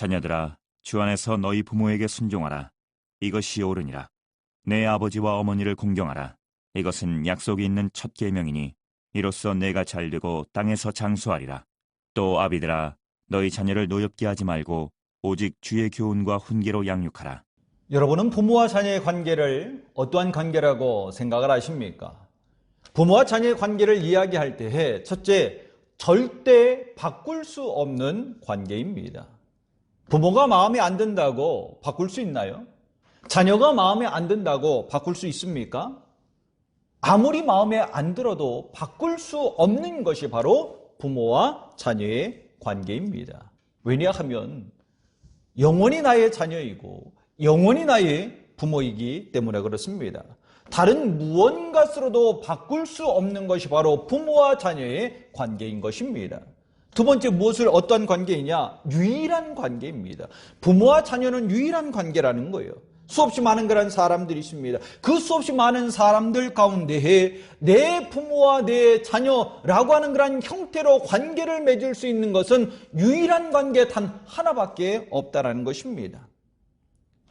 자녀들아 주 안에서 너희 부모에게 순종하라. 이것이 옳으니라. 내 아버지와 어머니를 공경하라. 이것은 약속이 있는 첫 계명이니 이로써 내가 잘되고 땅에서 장수하리라. 또 아비들아 너희 자녀를 노엽게 하지 말고 오직 주의 교훈과 훈계로 양육하라. 여러분은 부모와 자녀의 관계를 어떠한 관계라고 생각을 하십니까? 부모와 자녀의 관계를 이야기할 때에 첫째, 절대 바꿀 수 없는 관계입니다. 부모가 마음에 안 든다고 바꿀 수 있나요? 자녀가 마음에 안 든다고 바꿀 수 있습니까? 아무리 마음에 안 들어도 바꿀 수 없는 것이 바로 부모와 자녀의 관계입니다. 왜냐하면 영원히 나의 자녀이고 영원히 나의 부모이기 때문에 그렇습니다. 다른 무언가스로도 바꿀 수 없는 것이 바로 부모와 자녀의 관계인 것입니다. 두 번째 무엇을 어떤 관계이냐? 유일한 관계입니다. 부모와 자녀는 유일한 관계라는 거예요. 수없이 많은 그런 사람들이 있습니다. 그 수없이 많은 사람들 가운데에 내 부모와 내 자녀라고 하는 그런 형태로 관계를 맺을 수 있는 것은 유일한 관계 단 하나밖에 없다라는 것입니다.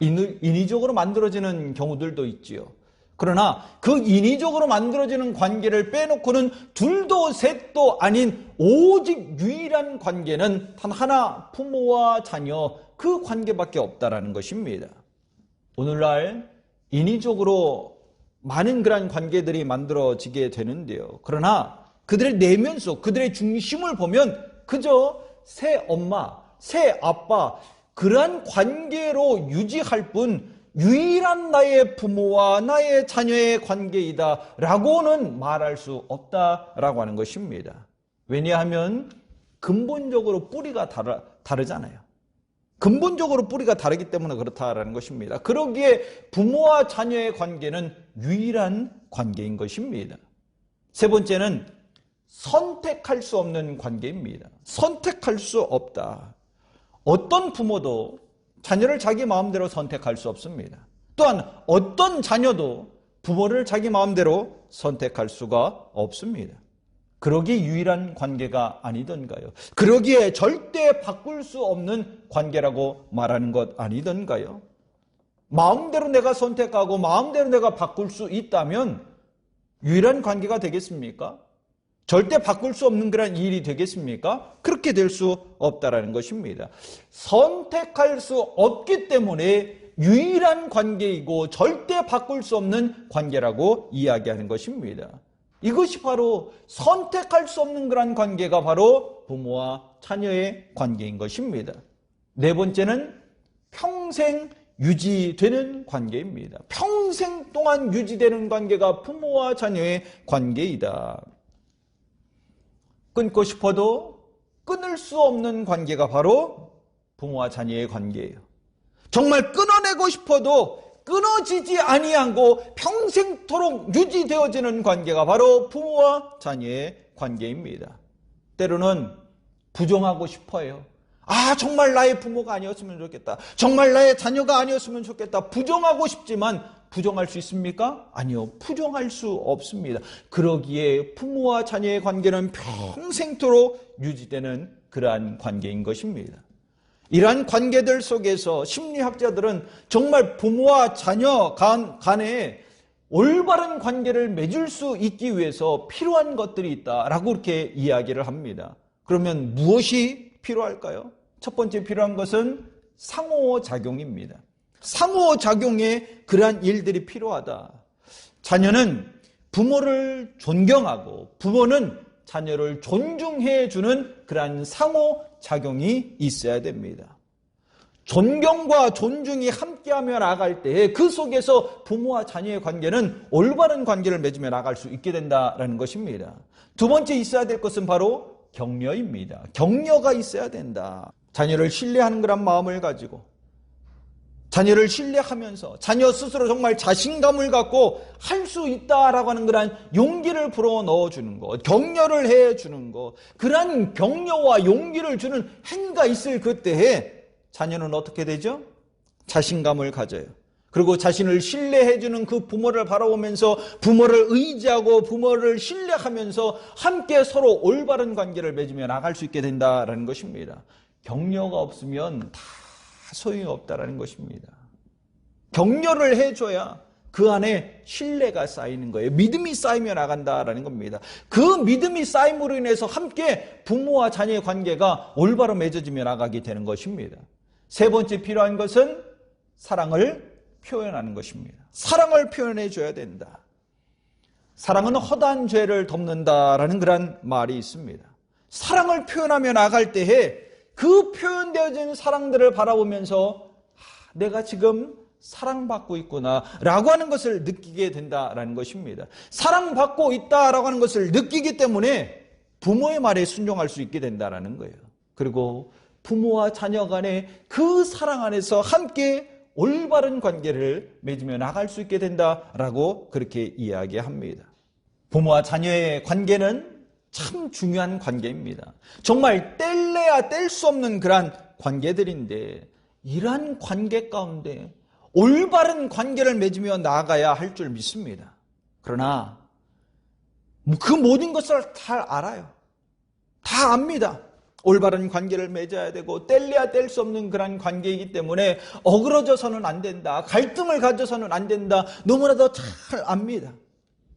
인위적으로 만들어지는 경우들도 있지요. 그러나 그 인위적으로 만들어지는 관계를 빼놓고는 둘도 셋도 아닌 오직 유일한 관계는 단 하나 부모와 자녀 그 관계밖에 없다라는 것입니다. 오늘날 인위적으로 많은 그런 관계들이 만들어지게 되는데요. 그러나 그들의 내면 속, 그들의 중심을 보면 그저 새 엄마, 새 아빠, 그러한 관계로 유지할 뿐 유일한 나의 부모와 나의 자녀의 관계이다 라고는 말할 수 없다라고 하는 것입니다. 왜냐하면 근본적으로 뿌리가 다르, 다르잖아요. 근본적으로 뿌리가 다르기 때문에 그렇다라는 것입니다. 그러기에 부모와 자녀의 관계는 유일한 관계인 것입니다. 세 번째는 선택할 수 없는 관계입니다. 선택할 수 없다. 어떤 부모도 자녀를 자기 마음대로 선택할 수 없습니다. 또한 어떤 자녀도 부모를 자기 마음대로 선택할 수가 없습니다. 그러기 유일한 관계가 아니던가요? 그러기에 절대 바꿀 수 없는 관계라고 말하는 것 아니던가요? 마음대로 내가 선택하고 마음대로 내가 바꿀 수 있다면 유일한 관계가 되겠습니까? 절대 바꿀 수 없는 그런 일이 되겠습니까? 그렇게 될 수 없다라는 것입니다. 선택할 수 없기 때문에 유일한 관계이고 절대 바꿀 수 없는 관계라고 이야기하는 것입니다. 이것이 바로 선택할 수 없는 그런 관계가 바로 부모와 자녀의 관계인 것입니다. 네 번째는 평생 유지되는 관계입니다. 평생 동안 유지되는 관계가 부모와 자녀의 관계이다. 끊고 싶어도 끊을 수 없는 관계가 바로 부모와 자녀의 관계예요. 정말 끊어내고 싶어도 끊어지지 아니하고 평생토록 유지되어지는 관계가 바로 부모와 자녀의 관계입니다. 때로는 부정하고 싶어요. 아, 정말 나의 부모가 아니었으면 좋겠다. 정말 나의 자녀가 아니었으면 좋겠다. 부정하고 싶지만 부정할 수 있습니까? 아니요. 부정할 수 없습니다. 그러기에 부모와 자녀의 관계는 평생토록 유지되는 그러한 관계인 것입니다. 이러한 관계들 속에서 심리학자들은 정말 부모와 자녀 간, 간에 올바른 관계를 맺을 수 있기 위해서 필요한 것들이 있다라고 이렇게 이야기를 합니다. 그러면 무엇이 필요할까요? 첫 번째 필요한 것은 상호작용입니다. 상호작용에 그러한 일들이 필요하다. 자녀는 부모를 존경하고 부모는 자녀를 존중해 주는 그러한 상호작용이 있어야 됩니다. 존경과 존중이 함께하며 나갈 때그 속에서 부모와 자녀의 관계는 올바른 관계를 맺으며 나갈 수 있게 된다라는 것입니다. 두 번째 있어야 될 것은 바로 격려입니다. 격려가 있어야 된다. 자녀를 신뢰하는 그런 마음을 가지고 자녀를 신뢰하면서 자녀 스스로 정말 자신감을 갖고 할 수 있다라고 하는 그런 용기를 불어 넣어주는 것, 격려를 해주는 것, 그러한 격려와 용기를 주는 행가 있을 그때에 자녀는 어떻게 되죠? 자신감을 가져요. 그리고 자신을 신뢰해주는 그 부모를 바라보면서 부모를 의지하고 부모를 신뢰하면서 함께 서로 올바른 관계를 맺으며 나갈 수 있게 된다라는 것입니다. 격려가 없으면 다 소용이 없다라는 것입니다. 격려를 해줘야 그 안에 신뢰가 쌓이는 거예요. 믿음이 쌓이며 나간다라는 겁니다. 그 믿음이 쌓임으로 인해서 함께 부모와 자녀의 관계가 올바로 맺어지며 나가게 되는 것입니다. 세 번째 필요한 것은 사랑을 표현하는 것입니다. 사랑을 표현해 줘야 된다. 사랑은 허다한 죄를 덮는다라는 그런 말이 있습니다. 사랑을 표현하며 나갈 때에 그 표현되어진 사랑들을 바라보면서 아, 내가 지금 사랑받고 있구나 라고 하는 것을 느끼게 된다라는 것입니다. 사랑받고 있다라고 하는 것을 느끼기 때문에 부모의 말에 순종할 수 있게 된다라는 거예요. 그리고 부모와 자녀 간의 그 사랑 안에서 함께 올바른 관계를 맺으며 나갈 수 있게 된다라고 그렇게 이야기합니다. 부모와 자녀의 관계는 참 중요한 관계입니다. 정말 뗄래야 뗄 수 없는 그러한 관계들인데 이러한 관계 가운데 올바른 관계를 맺으며 나아가야 할 줄 믿습니다. 그러나 그 모든 것을 다 알아요. 다 압니다. 올바른 관계를 맺어야 되고 뗄래야 뗄 수 없는 그런 관계이기 때문에 어그러져서는 안 된다. 갈등을 가져서는 안 된다. 너무나도 잘 압니다.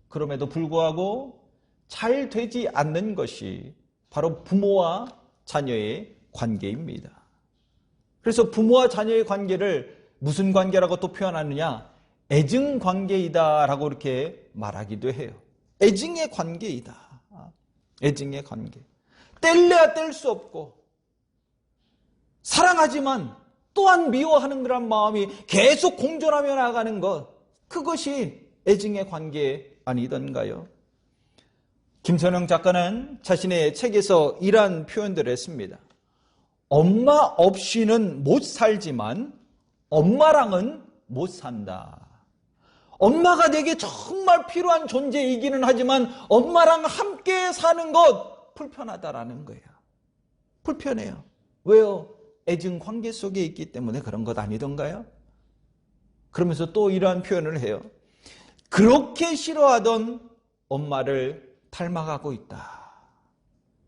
그럼에도 불구하고 잘 되지 않는 것이 바로 부모와 자녀의 관계입니다. 그래서 부모와 자녀의 관계를 무슨 관계라고 또 표현하느냐? 애증 관계이다라고 이렇게 말하기도 해요. 애증의 관계이다. 애증의 관계. 뗄래야 뗄 수 없고 사랑하지만 또한 미워하는 그런 마음이 계속 공존하며 나가는 것 그것이 애증의 관계 아니던가요? 김선영 작가는 자신의 책에서 이러한 표현들을 했습니다. 엄마 없이는 못 살지만 엄마랑은 못 산다. 엄마가 내게 정말 필요한 존재이기는 하지만 엄마랑 함께 사는 것 불편하다라는 거예요. 불편해요. 왜요? 애증 관계 속에 있기 때문에 그런 것 아니던가요? 그러면서 또 이러한 표현을 해요. 그렇게 싫어하던 엄마를 닮아가고 있다.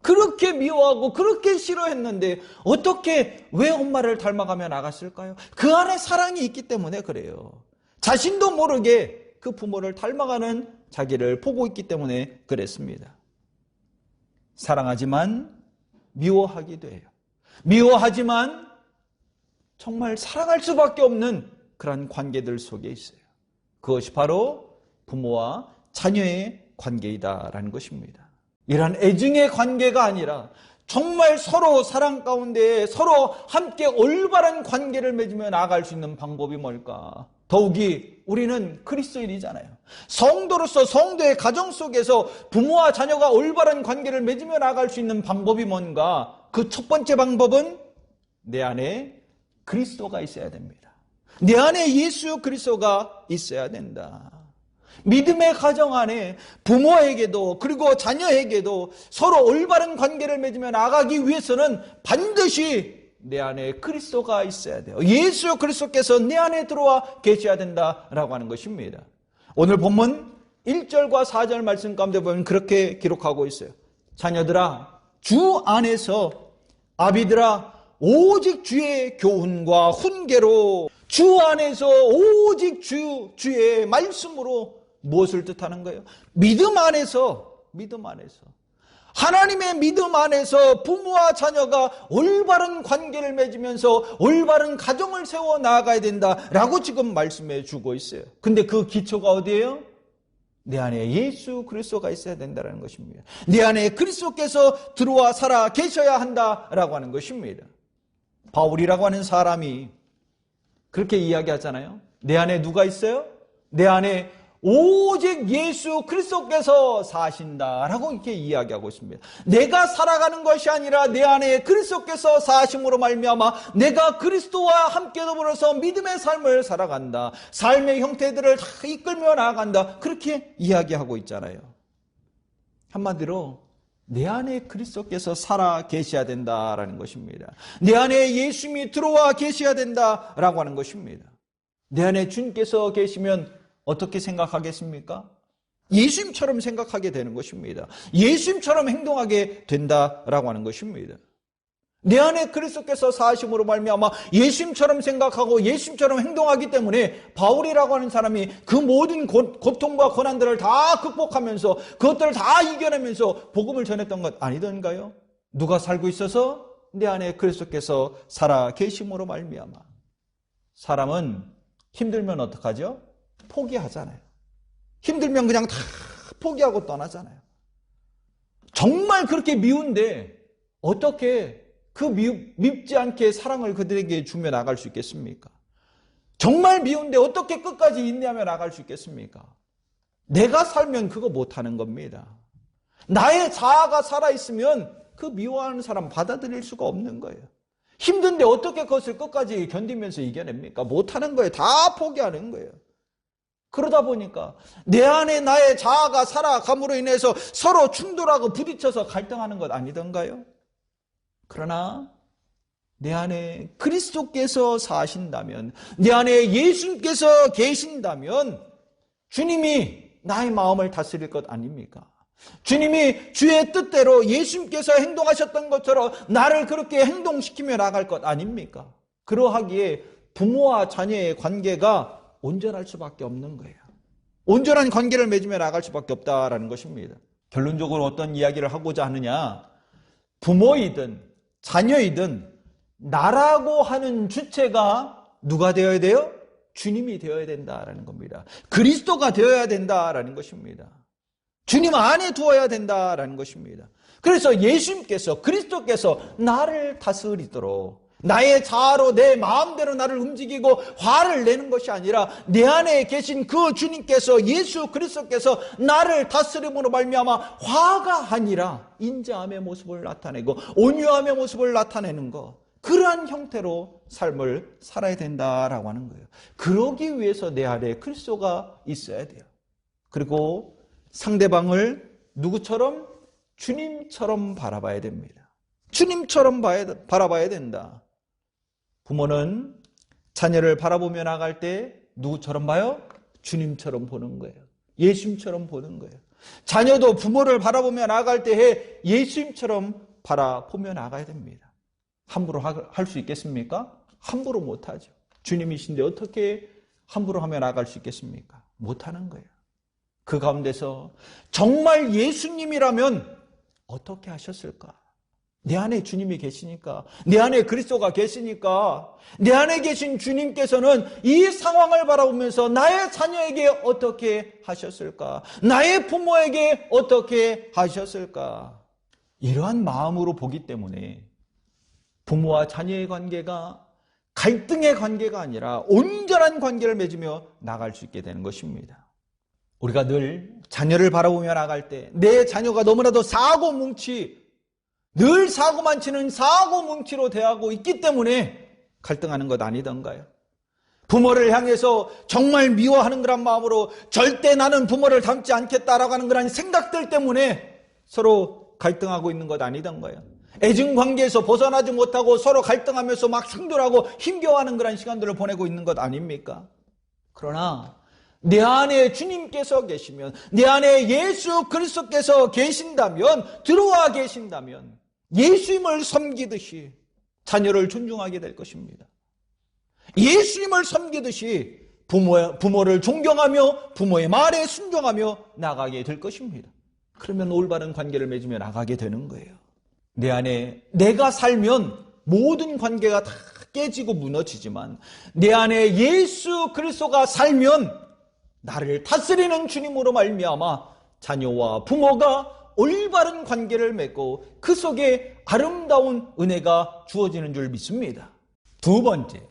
그렇게 미워하고 그렇게 싫어했는데 어떻게 왜 엄마를 닮아가며 나갔을까요? 그 안에 사랑이 있기 때문에 그래요. 자신도 모르게 그 부모를 닮아가는 자기를 보고 있기 때문에 그랬습니다. 사랑하지만 미워하기도 해요. 미워하지만 정말 사랑할 수밖에 없는 그런 관계들 속에 있어요. 그것이 바로 부모와 자녀의 관계이다라는 것입니다. 이러한 애증의 관계가 아니라 정말 서로 사랑 가운데 서로 함께 올바른 관계를 맺으며 나아갈 수 있는 방법이 뭘까? 더욱이 우리는 그리스도인이잖아요. 성도로서 성도의 가정 속에서 부모와 자녀가 올바른 관계를 맺으며 나아갈 수 있는 방법이 뭔가? 그 첫 번째 방법은 내 안에 그리스도가 있어야 됩니다. 내 안에 예수 그리스도가 있어야 된다. 믿음의 가정 안에 부모에게도 그리고 자녀에게도 서로 올바른 관계를 맺으며 나가기 위해서는 반드시 내 안에 그리스도가 있어야 돼요. 예수 그리스도께서 내 안에 들어와 계셔야 된다라고 하는 것입니다. 오늘 본문 1절과 4절 말씀 가운데 보면 그렇게 기록하고 있어요. 자녀들아 주 안에서 아비들아 오직 주의 교훈과 훈계로 주 안에서 오직 주 주의 말씀으로 무엇을 뜻하는 거예요? 믿음 안에서 믿음 안에서 하나님의 믿음 안에서 부모와 자녀가 올바른 관계를 맺으면서 올바른 가정을 세워 나아가야 된다라고 지금 말씀해 주고 있어요. 근데 그 기초가 어디예요? 내 안에 예수 그리스도가 있어야 된다는 것입니다. 내 안에 그리스도께서 들어와 살아 계셔야 한다라고 하는 것입니다. 바울이라고 하는 사람이 그렇게 이야기하잖아요. 내 안에 누가 있어요? 내 안에 오직 예수 그리스도께서 사신다라고 이렇게 이야기하고 있습니다. 내가 살아가는 것이 아니라 내 안에 그리스도께서 사심으로 말미암아 내가 그리스도와 함께 더불어서 믿음의 삶을 살아간다. 삶의 형태들을 다 이끌며 나아간다. 그렇게 이야기하고 있잖아요. 한마디로 내 안에 그리스도께서 살아 계셔야 된다라는 것입니다. 내 안에 예수님이 들어와 계셔야 된다라고 하는 것입니다. 내 안에 주님께서 계시면 어떻게 생각하겠습니까? 예수님처럼 생각하게 되는 것입니다. 예수님처럼 행동하게 된다라고 하는 것입니다. 내 안에 그리스도께서 사심으로 말미암아 예수님처럼 생각하고 예수님처럼 행동하기 때문에 바울이라고 하는 사람이 그 모든 고, 고통과 고난들을 다 극복하면서 그것들을 다 이겨내면서 복음을 전했던 것 아니던가요? 누가 살고 있어서 내 안에 그리스도께서 살아 계심으로 말미암아 사람은 힘들면 어떡하죠? 포기하잖아요. 힘들면 그냥 다 포기하고 떠나잖아요. 정말 그렇게 미운데 어떻게 그 미, 밉지 않게 사랑을 그들에게 주며 나갈 수 있겠습니까? 정말 미운데 어떻게 끝까지 인내하며 나갈 수 있겠습니까? 내가 살면 그거 못하는 겁니다. 나의 자아가 살아있으면 그 미워하는 사람 받아들일 수가 없는 거예요. 힘든데 어떻게 그것을 끝까지 견디면서 이겨냅니까? 못하는 거예요. 다 포기하는 거예요. 그러다 보니까 내 안에 나의 자아가 살아감으로 인해서 서로 충돌하고 부딪혀서 갈등하는 것 아니던가요? 그러나 내 안에 그리스도께서 사신다면, 내 안에 예수님께서 계신다면 주님이 나의 마음을 다스릴 것 아닙니까? 주님이 주의 뜻대로 예수님께서 행동하셨던 것처럼 나를 그렇게 행동시키며 나갈 것 아닙니까? 그러하기에 부모와 자녀의 관계가 온전할 수밖에 없는 거예요. 온전한 관계를 맺으며 나갈 수밖에 없다라는 것입니다. 결론적으로 어떤 이야기를 하고자 하느냐? 부모이든 자녀이든 나라고 하는 주체가 누가 되어야 돼요? 주님이 되어야 된다라는 겁니다. 그리스도가 되어야 된다라는 것입니다. 주님 안에 두어야 된다라는 것입니다. 그래서 예수님께서 그리스도께서 나를 다스리도록 나의 자아로 내 마음대로 나를 움직이고 화를 내는 것이 아니라 내 안에 계신 그 주님께서 예수 그리스도께서 나를 다스림으로 말미암아 화가 아니라 인자함의 모습을 나타내고 온유함의 모습을 나타내는 것 그러한 형태로 삶을 살아야 된다라고 하는 거예요. 그러기 위해서 내 안에 그리스도가 있어야 돼요. 그리고 상대방을 누구처럼 주님처럼 바라봐야 됩니다. 주님처럼 봐야, 바라봐야 된다. 부모는 자녀를 바라보며 나갈 때 누구처럼 봐요? 주님처럼 보는 거예요. 예수님처럼 보는 거예요. 자녀도 부모를 바라보며 나갈 때에 예수님처럼 바라보며 나가야 됩니다. 함부로 할 수 있겠습니까? 함부로 못하죠. 주님이신데 어떻게 함부로 하며 나갈 수 있겠습니까? 못하는 거예요. 그 가운데서 정말 예수님이라면 어떻게 하셨을까? 내 안에 주님이 계시니까, 내 안에 그리스도가 계시니까, 내 안에 계신 주님께서는 이 상황을 바라보면서 나의 자녀에게 어떻게 하셨을까? 나의 부모에게 어떻게 하셨을까? 이러한 마음으로 보기 때문에 부모와 자녀의 관계가 갈등의 관계가 아니라 온전한 관계를 맺으며 나갈 수 있게 되는 것입니다. 우리가 늘 자녀를 바라보며 나갈 때 내 자녀가 너무나도 사고 뭉치 늘 사고만 치는 사고 뭉치로 대하고 있기 때문에 갈등하는 것 아니던가요? 부모를 향해서 정말 미워하는 그런 마음으로 절대 나는 부모를 닮지 않겠다라고 하는 그런 생각들 때문에 서로 갈등하고 있는 것 아니던가요? 애증 관계에서 벗어나지 못하고 서로 갈등하면서 막 충돌하고 힘겨워하는 그런 시간들을 보내고 있는 것 아닙니까? 그러나 내 안에 주님께서 계시면 내 안에 예수 그리스도께서 계신다면 들어와 계신다면 예수님을 섬기듯이 자녀를 존중하게 될 것입니다. 예수님을 섬기듯이 부모, 부모를 존경하며 부모의 말에 순종하며 나가게 될 것입니다. 그러면 올바른 관계를 맺으며 나가게 되는 거예요. 내 안에 내가 살면 모든 관계가 다 깨지고 무너지지만 내 안에 예수 그리스도가 살면 나를 다스리는 주님으로 말미암아 자녀와 부모가 올바른 관계를 맺고 그 속에 아름다운 은혜가 주어지는 줄 믿습니다. 두 번째,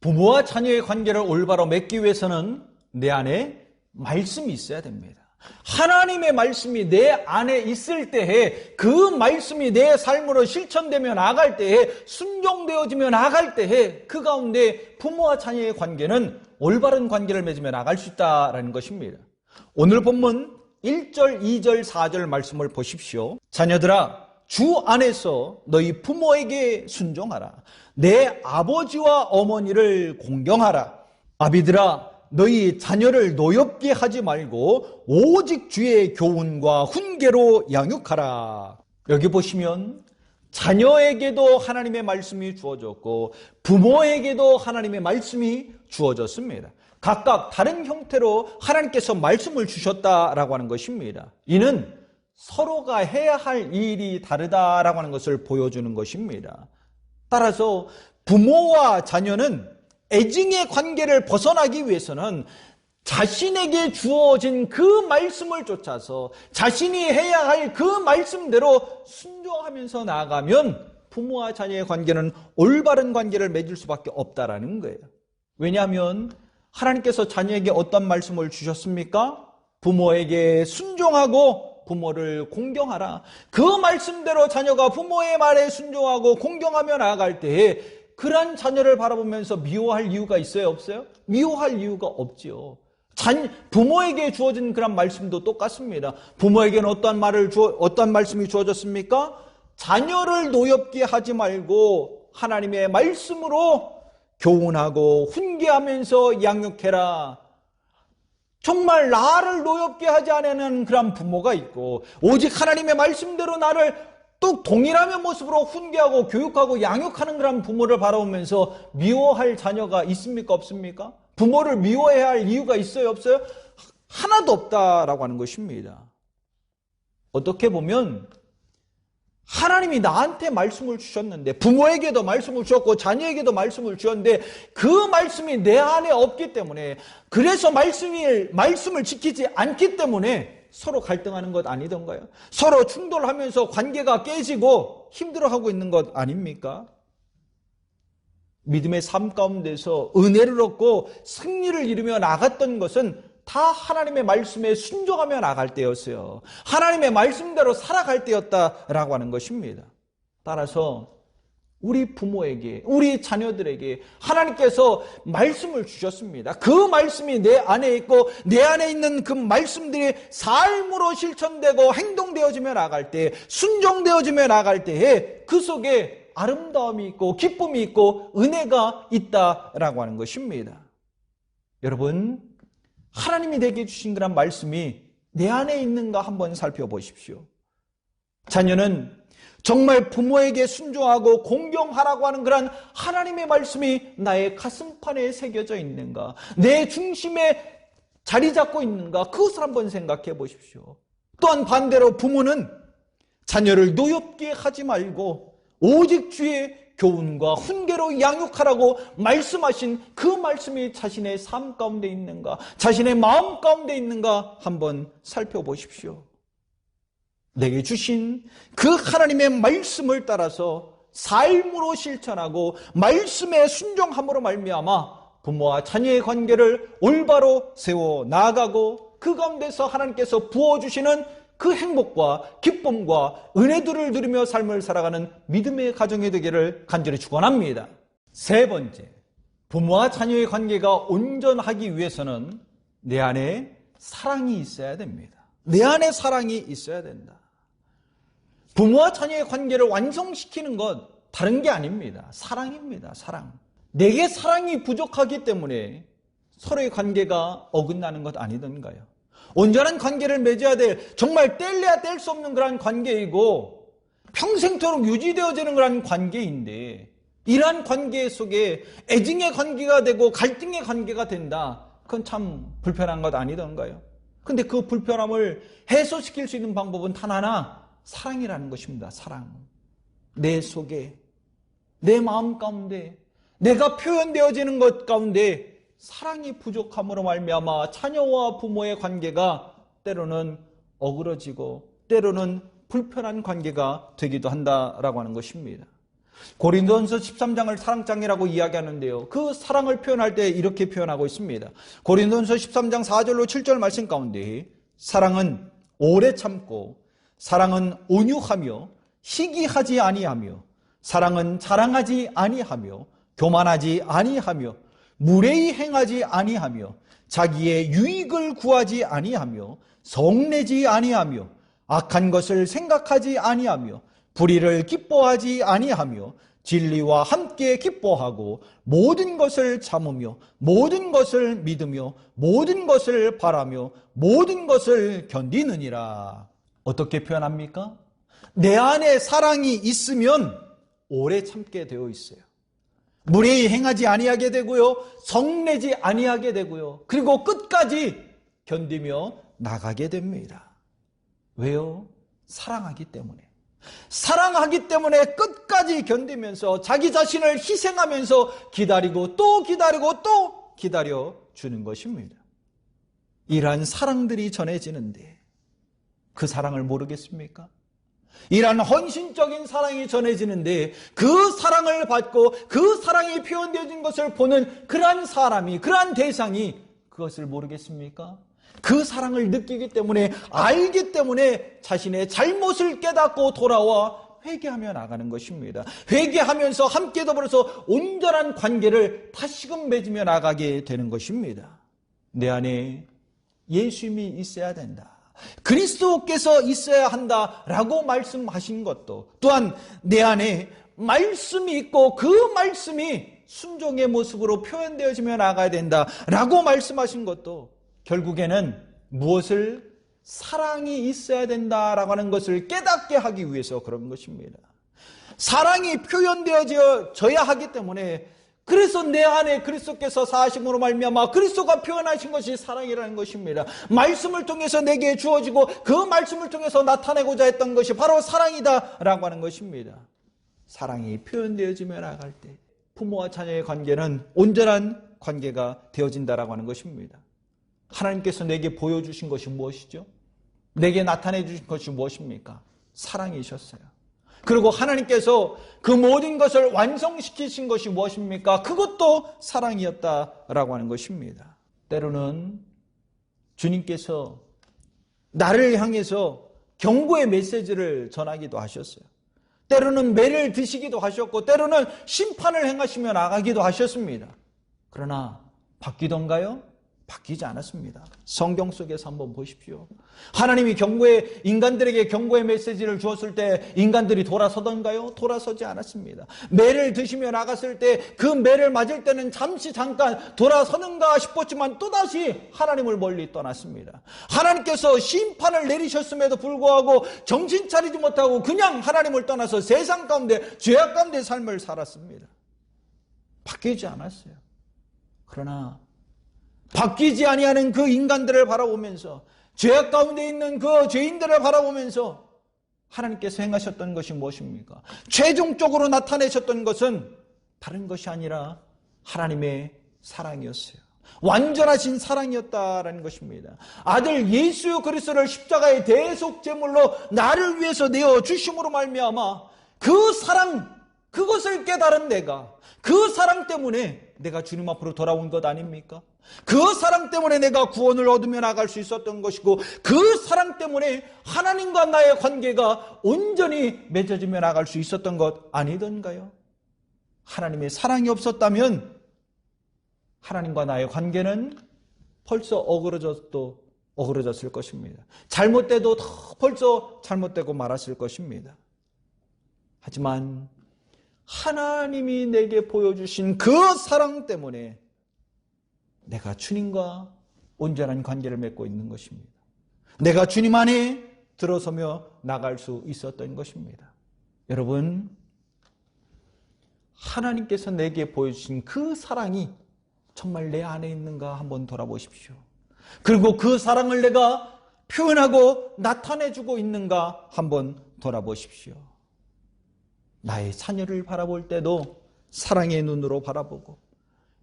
부모와 자녀의 관계를 올바로 맺기 위해서는 내 안에 말씀이 있어야 됩니다. 하나님의 말씀이 내 안에 있을 때에 그 말씀이 내 삶으로 실천되며 나갈 때에 순종되어지며 나갈 때에 그 가운데 부모와 자녀의 관계는 올바른 관계를 맺으며 나갈 수 있다라는 것입니다. 오늘 본문 1절, 2절, 4절 말씀을 보십시오. 자녀들아, 주 안에서 너희 부모에게 순종하라. 내 아버지와 어머니를 공경하라. 아비들아, 너희 자녀를 노엽게 하지 말고 오직 주의 교훈과 훈계로 양육하라. 여기 보시면 자녀에게도 하나님의 말씀이 주어졌고 부모에게도 하나님의 말씀이 주어졌습니다. 각각 다른 형태로 하나님께서 말씀을 주셨다라고 하는 것입니다. 이는 서로가 해야 할 일이 다르다라고 하는 것을 보여주는 것입니다. 따라서 부모와 자녀는 애증의 관계를 벗어나기 위해서는 자신에게 주어진 그 말씀을 쫓아서 자신이 해야 할 그 말씀대로 순종하면서 나아가면 부모와 자녀의 관계는 올바른 관계를 맺을 수밖에 없다라는 거예요. 왜냐하면 하나님께서 자녀에게 어떤 말씀을 주셨습니까? 부모에게 순종하고 부모를 공경하라. 그 말씀대로 자녀가 부모의 말에 순종하고 공경하며 나아갈 때에 그러한 자녀를 바라보면서 미워할 이유가 있어요? 없어요? 미워할 이유가 없지요. 잔, 부모에게 주어진 그런 말씀도 똑같습니다. 부모에게는 어떠한 말을 주어, 어떠한 말씀이 주어졌습니까? 자녀를 노엽게 하지 말고 하나님의 말씀으로 교훈하고 훈계하면서 양육해라. 정말 나를 노엽게 하지 않는 그런 부모가 있고 오직 하나님의 말씀대로 나를 또 동일하면 모습으로 훈계하고 교육하고 양육하는 그런 부모를 바라보면서 미워할 자녀가 있습니까 없습니까? 부모를 미워해야 할 이유가 있어요 없어요? 하나도 없다라고 하는 것입니다. 어떻게 보면 하나님이 나한테 말씀을 주셨는데 부모에게도 말씀을 주었고 자녀에게도 말씀을 주었는데 그 말씀이 내 안에 없기 때문에 그래서 말씀이 말씀을 지키지 않기 때문에 서로 갈등하는 것 아니던가요? 서로 충돌하면서 관계가 깨지고 힘들어하고 있는 것 아닙니까? 믿음의 삶 가운데서 은혜를 얻고 승리를 이루며 나갔던 것은 다 하나님의 말씀에 순종하며 나갈 때였어요. 하나님의 말씀대로 살아갈 때였다라고 하는 것입니다. 따라서 우리 부모에게, 우리 자녀들에게 하나님께서 말씀을 주셨습니다. 그 말씀이 내 안에 있고 내 안에 있는 그 말씀들이 삶으로 실천되고 행동되어지며 나갈 때, 순종되어지며 나갈 때에 그 속에 아름다움이 있고 기쁨이 있고 은혜가 있다라고 하는 것입니다. 여러분, 하나님이 내게 주신 그런 말씀이 내 안에 있는가 한번 살펴보십시오. 자녀는 정말 부모에게 순종하고 공경하라고 하는 그런 하나님의 말씀이 나의 가슴판에 새겨져 있는가, 내 중심에 자리 잡고 있는가, 그것을 한번 생각해 보십시오. 또한 반대로 부모는 자녀를 노엽게 하지 말고 오직 주의 교훈과 훈계로 양육하라고 말씀하신 그 말씀이 자신의 삶 가운데 있는가, 자신의 마음 가운데 있는가 한번 살펴보십시오. 내게 주신 그 하나님의 말씀을 따라서 삶으로 실천하고 말씀에 순종함으로 말미암아 부모와 자녀의 관계를 올바로 세워 나가고 그 가운데서 하나님께서 부어 주시는 그 행복과 기쁨과 은혜들을 누리며 삶을 살아가는 믿음의 가정이 되기를 간절히 축원합니다. 세 번째, 부모와 자녀의 관계가 온전하기 위해서는 내 안에 사랑이 있어야 됩니다. 내 안에 사랑이 있어야 된다. 부모와 자녀의 관계를 완성시키는 것 다른 게 아닙니다. 사랑입니다. 사랑. 내게 사랑이 부족하기 때문에 서로의 관계가 어긋나는 것 아니던가요? 온전한 관계를 맺어야 될 정말 뗄래야 뗄 수 없는 그런 관계이고 평생토록 유지되어지는 그런 관계인데 이러한 관계 속에 애증의 관계가 되고 갈등의 관계가 된다. 그건 참 불편한 것 아니던가요? 근데 그 불편함을 해소시킬 수 있는 방법은 단 하나 사랑이라는 것입니다. 사랑. 내 속에 내 마음 가운데 내가 표현되어지는 것 가운데 사랑이 부족함으로 말미암아 자녀와 부모의 관계가 때로는 어그러지고 때로는 불편한 관계가 되기도 한다라고 하는 것입니다. 고린도전서 13장을 사랑장이라고 이야기하는데요. 그 사랑을 표현할 때 이렇게 표현하고 있습니다. 고린도전서 13장 4절로 7절 말씀 가운데 사랑은 오래 참고 사랑은 온유하며 희귀하지 아니하며 사랑은 자랑하지 아니하며 교만하지 아니하며 무례히 행하지 아니하며 자기의 유익을 구하지 아니하며 성내지 아니하며 악한 것을 생각하지 아니하며 불의를 기뻐하지 아니하며 진리와 함께 기뻐하고 모든 것을 참으며 모든 것을 믿으며 모든 것을 바라며 모든 것을 견디느니라. 어떻게 표현합니까? 내 안에 사랑이 있으면 오래 참게 되어 있어요. 무례히 행하지 아니하게 되고요. 성내지 아니하게 되고요. 그리고 끝까지 견디며 나가게 됩니다. 왜요? 사랑하기 때문에. 사랑하기 때문에 끝까지 견디면서 자기 자신을 희생하면서 기다리고 또 기다리고 또 기다려 주는 것입니다. 이러한 사랑들이 전해지는데 그 사랑을 모르겠습니까? 이러한 헌신적인 사랑이 전해지는데 그 사랑을 받고 그 사랑이 표현되어진 것을 보는 그러한 사람이, 그러한 대상이 그것을 모르겠습니까? 그 사랑을 느끼기 때문에, 알기 때문에 자신의 잘못을 깨닫고 돌아와 회개하며 나가는 것입니다. 회개하면서 함께 더불어서 온전한 관계를 다시금 맺으며 나가게 되는 것입니다. 내 안에 예수님이 있어야 된다. 그리스도께서 있어야 한다라고 말씀하신 것도 또한 내 안에 말씀이 있고 그 말씀이 순종의 모습으로 표현되어지며 나가야 된다라고 말씀하신 것도 결국에는 무엇을 사랑이 있어야 된다라고 하는 것을 깨닫게 하기 위해서 그런 것입니다. 사랑이 표현되어져야 하기 때문에 그래서 내 안에 그리스도께서 사심으로 말미암아 그리스도가 표현하신 것이 사랑이라는 것입니다. 말씀을 통해서 내게 주어지고 그 말씀을 통해서 나타내고자 했던 것이 바로 사랑이다라고 하는 것입니다. 사랑이 표현되어지며 나갈 때 부모와 자녀의 관계는 온전한 관계가 되어진다라고 하는 것입니다. 하나님께서 내게 보여주신 것이 무엇이죠? 내게 나타내 주신 것이 무엇입니까? 사랑이셨어요. 그리고 하나님께서 그 모든 것을 완성시키신 것이 무엇입니까? 그것도 사랑이었다라고 하는 것입니다. 때로는 주님께서 나를 향해서 경고의 메시지를 전하기도 하셨어요. 때로는 매를 드시기도 하셨고, 때로는 심판을 행하시며 나가기도 하셨습니다. 그러나 바뀌던가요? 바뀌지 않았습니다. 성경 속에서 한번 보십시오. 하나님이 경고의 인간들에게 경고의 메시지를 주었을 때 인간들이 돌아서던가요? 돌아서지 않았습니다. 매를 드시며 나갔을 때 그 매를 맞을 때는 잠시 잠깐 돌아서는가 싶었지만 또다시 하나님을 멀리 떠났습니다. 하나님께서 심판을 내리셨음에도 불구하고 정신 차리지 못하고 그냥 하나님을 떠나서 세상 가운데 죄악 가운데 삶을 살았습니다. 바뀌지 않았어요. 그러나 바뀌지 아니하는 그 인간들을 바라보면서 죄악 가운데 있는 그 죄인들을 바라보면서 하나님께서 행하셨던 것이 무엇입니까? 최종적으로 나타내셨던 것은 다른 것이 아니라 하나님의 사랑이었어요. 완전하신 사랑이었다라는 것입니다. 아들 예수 그리스도를 십자가의 대속 제물로 나를 위해서 내어 주심으로 말미암아 그 사랑 그것을 깨달은 내가 그 사랑 때문에 내가 주님 앞으로 돌아온 것 아닙니까? 그 사랑 때문에 내가 구원을 얻으며 나갈 수 있었던 것이고 그 사랑 때문에 하나님과 나의 관계가 온전히 맺어지며 나갈 수 있었던 것 아니던가요? 하나님의 사랑이 없었다면 하나님과 나의 관계는 벌써 어그러졌도 어그러졌을 것입니다. 잘못돼도 더 벌써 잘못되고 말았을 것입니다. 하지만 하나님이 내게 보여주신 그 사랑 때문에 내가 주님과 온전한 관계를 맺고 있는 것입니다. 내가 주님 안에 들어서며 나갈 수 있었던 것입니다. 여러분, 하나님께서 내게 보여주신 그 사랑이 정말 내 안에 있는가 한번 돌아보십시오. 그리고 그 사랑을 내가 표현하고 나타내주고 있는가 한번 돌아보십시오. 나의 자녀를 바라볼 때도 사랑의 눈으로 바라보고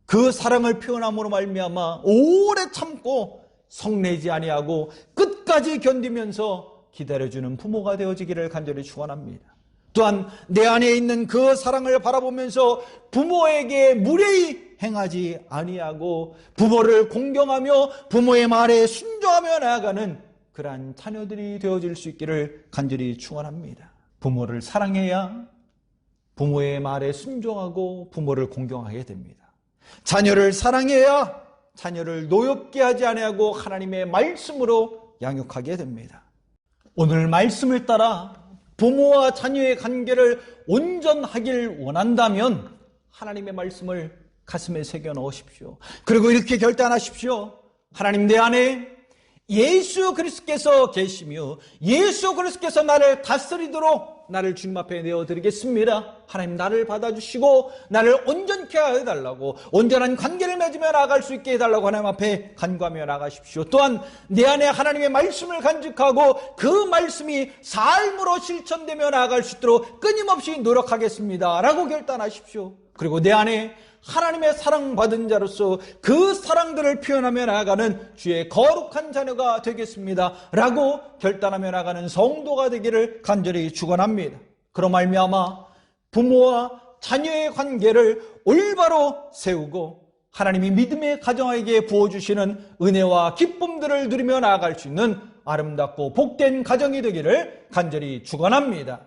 그 사랑을 표현함으로 말미암아 오래 참고 성내지 아니하고 끝까지 견디면서 기다려주는 부모가 되어지기를 간절히 축원합니다. 또한 내 안에 있는 그 사랑을 바라보면서 부모에게 무례히 행하지 아니하고 부모를 공경하며 부모의 말에 순종하며 나아가는 그러한 자녀들이 되어질 수 있기를 간절히 축원합니다. 부모를 사랑해야 부모의 말에 순종하고 부모를 공경하게 됩니다. 자녀를 사랑해야 자녀를 노엽게 하지 아니하고 하나님의 말씀으로 양육하게 됩니다. 오늘 말씀을 따라 부모와 자녀의 관계를 온전하길 원한다면 하나님의 말씀을 가슴에 새겨 넣으십시오. 그리고 이렇게 결단하십시오. 하나님 내 안에 예수 그리스도께서 계시며 예수 그리스도께서 나를 다스리도록 나를 주님 앞에 내어드리겠습니다. 하나님 나를 받아주시고 나를 온전케 해달라고 온전한 관계를 맺으며 나아갈 수 있게 해달라고 하나님 앞에 간구하며 나가십시오. 또한 내 안에 하나님의 말씀을 간직하고 그 말씀이 삶으로 실천되며 나아갈 수 있도록 끊임없이 노력하겠습니다. 라고 결단하십시오. 그리고 내 안에 하나님의 사랑받은 자로서 그 사랑들을 표현하며 나아가는 주의 거룩한 자녀가 되겠습니다. 라고 결단하며 나가는 성도가 되기를 간절히 축원합니다. 그로 말미암아 부모와 자녀의 관계를 올바로 세우고 하나님이 믿음의 가정에게 부어주시는 은혜와 기쁨들을 누리며 나아갈 수 있는 아름답고 복된 가정이 되기를 간절히 축원합니다.